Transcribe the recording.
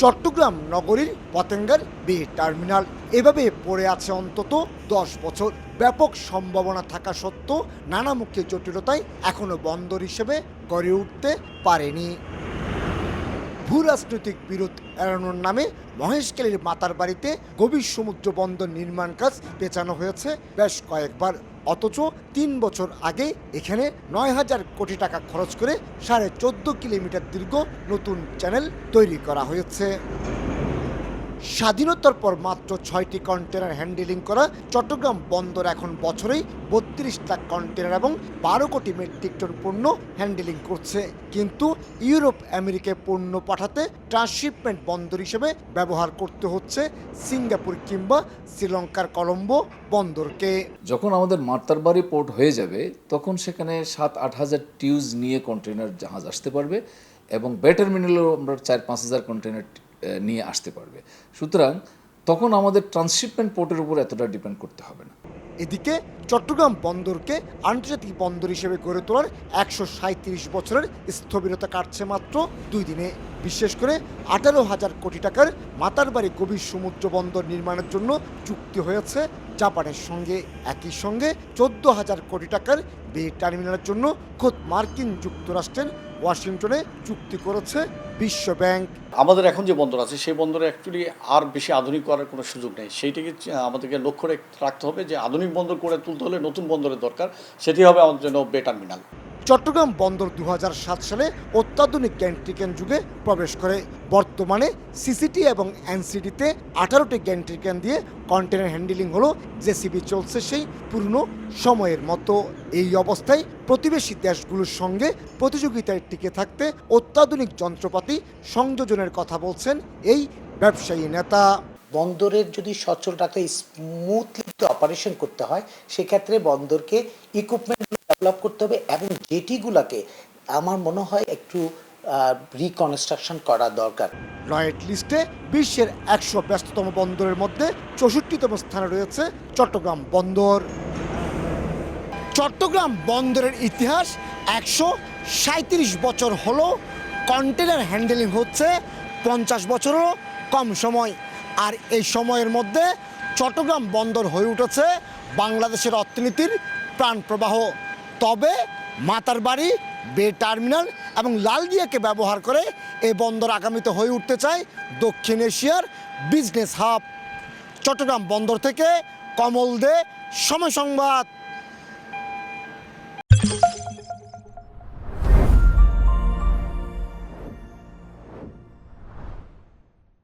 চট্টগ্রাম নগরীর পতেঙ্গার B terminal. এভাবে পড়ে আছে অন্তত দশ বছর। ব্যাপক সম্ভাবনা থাকা সত্ত্বেও নানামুখী জটিলতায় এখনও বন্দর হিসেবে গড়ে উঠতে পারেনি। ভূরাজনৈতিক বিরোধ এড়ানোর নামে মহেশখালীর মাতার বাড়িতে গভীর সমুদ্র বন্দর নির্মাণ কাজ পেঁচানো হয়েছে বেশ কয়েকবার। অথচ তিন বছর আগে এখানে নয় হাজার কোটি টাকা খরচ করে সাড়ে চোদ্দ কিলোমিটার দীর্ঘ নতুন চ্যানেল তৈরি করা হয়েছে। স্বাধীনতার পর মাত্র ছয়টি কন্টেনার হ্যান্ডেলিং করা চট্টগ্রাম বন্দর এখন বছরেই বত্রিশ লাখ কন্টেনার এবং বারো কোটি মেট্রিক টন পণ্য হ্যান্ডেলিং করছে। কিন্তু ইউরোপ আমেরিকায় পণ্য পাঠাতে ট্রান্সশিপমেন্ট বন্দর হিসেবে ব্যবহার করতে হচ্ছে সিঙ্গাপুর কিংবা শ্রীলঙ্কার কলম্বো বন্দরকে। যখন আমাদের মার্তারবাড়ি পোর্ট হয়ে যাবে, তখন সেখানে সাত, আট হাজার টিউজ নিয়ে কন্টেনার জাহাজ আসতে পারবে এবং বে টার্মিনালেও আমরা চার, পাঁচ হাজার কন্টেনার নিয়ে আসতে পারবে। সুতরাং তখন আমাদের ট্রান্সশিপমেন্ট পোর্টের উপর এতটা ডিপেন্ড করতে হবে না। এদিকে চট্টগ্রাম বন্দরকে আন্তর্জাতিক বন্দর হিসেবে গড়ে তোলার একশো বছরের স্থবিরতা কাটছে মাত্র দুই দিনে। বিশেষ করে আঠারো হাজার কোটি টাকার মাতার বাড়ি গভীর সমুদ্র বন্দর নির্মাণের জন্য চুক্তি হয়েছে। জাপানের সঙ্গে একই সঙ্গে চোদ্দ হাজার কোটি টাকার বে টার্মিনালের জন্য খোদ মার্কিন যুক্তরাষ্ট্রের ওয়াশিংটনে চুক্তি করেছে বিশ্ব ব্যাংক। আমাদের এখন যে বন্দর আছে, সেই বন্দরে অ্যাকচুয়ালি আর বেশি আধুনিক করার কোনো সুযোগ নেই। সেইটাকে, আমাদেরকে লক্ষ্য রেখ- রাখতে হবে যে আধুনিক বন্দর করে তুলতে হলে নতুন বন্দরের দরকার। সেটি হবে আমাদের জন্য বে টার্মিনাল। চট্টগ্রাম বন্দর দু হাজার সাত সালে অত্যাধুনিক গ্যান্ট্রিক্যান যুগে প্রবেশ করে। বর্তমানে সিসিটি এবং এনসিডিতে আঠারোটি গ্যান্ট্রিক্যান দিয়ে কন্টেনার হ্যান্ডেলিং হলো, জেসিবি চলছে সেই পুরনো সময়ের মতো। এই অবস্থায় প্রতিবেশী দেশগুলোর সঙ্গে প্রতিযোগিতায় টিকে থাকতে অত্যাধুনিক যন্ত্রপাতি সংযোজনের কথা বলছেন এই ব্যবসায়ী নেতা। বন্দরের যদি সচল রাখতে স্মুথলি অপারেশন করতে হয়, সেক্ষেত্রে বন্দরকে ইকুইপমেন্ট ডেভেলপ করতে হবে এবং জেটিগুলোকে আমার মনে হয় একটু রিকনস্ট্রাকশন করা দরকার। রয়েট লিস্টে বিশ্বের একশো ব্যস্ততম বন্দরের মধ্যে চৌষট্টিতম স্থানে রয়েছে চট্টগ্রাম বন্দর। চট্টগ্রাম বন্দরের ইতিহাস একশো সাঁত্রিশ বছর হলো কন্টেনার হ্যান্ডেলিং হচ্ছে পঞ্চাশ বছরেরও কম সময়। আর এই সময়ের মধ্যে চট্টগ্রাম বন্দর হয়ে উঠেছে বাংলাদেশের অর্থনীতির প্রাণপ্রবাহ। তবে মাতার বাড়ি, বে টার্মিনাল এবং লালদিয়াকে ব্যবহার করে এই বন্দর আগামীতে হয়ে উঠতে চায় দক্ষিণ এশিয়ার বিজনেস হাব। চট্টগ্রাম বন্দর থেকে কমল দে, সময় সংবাদ।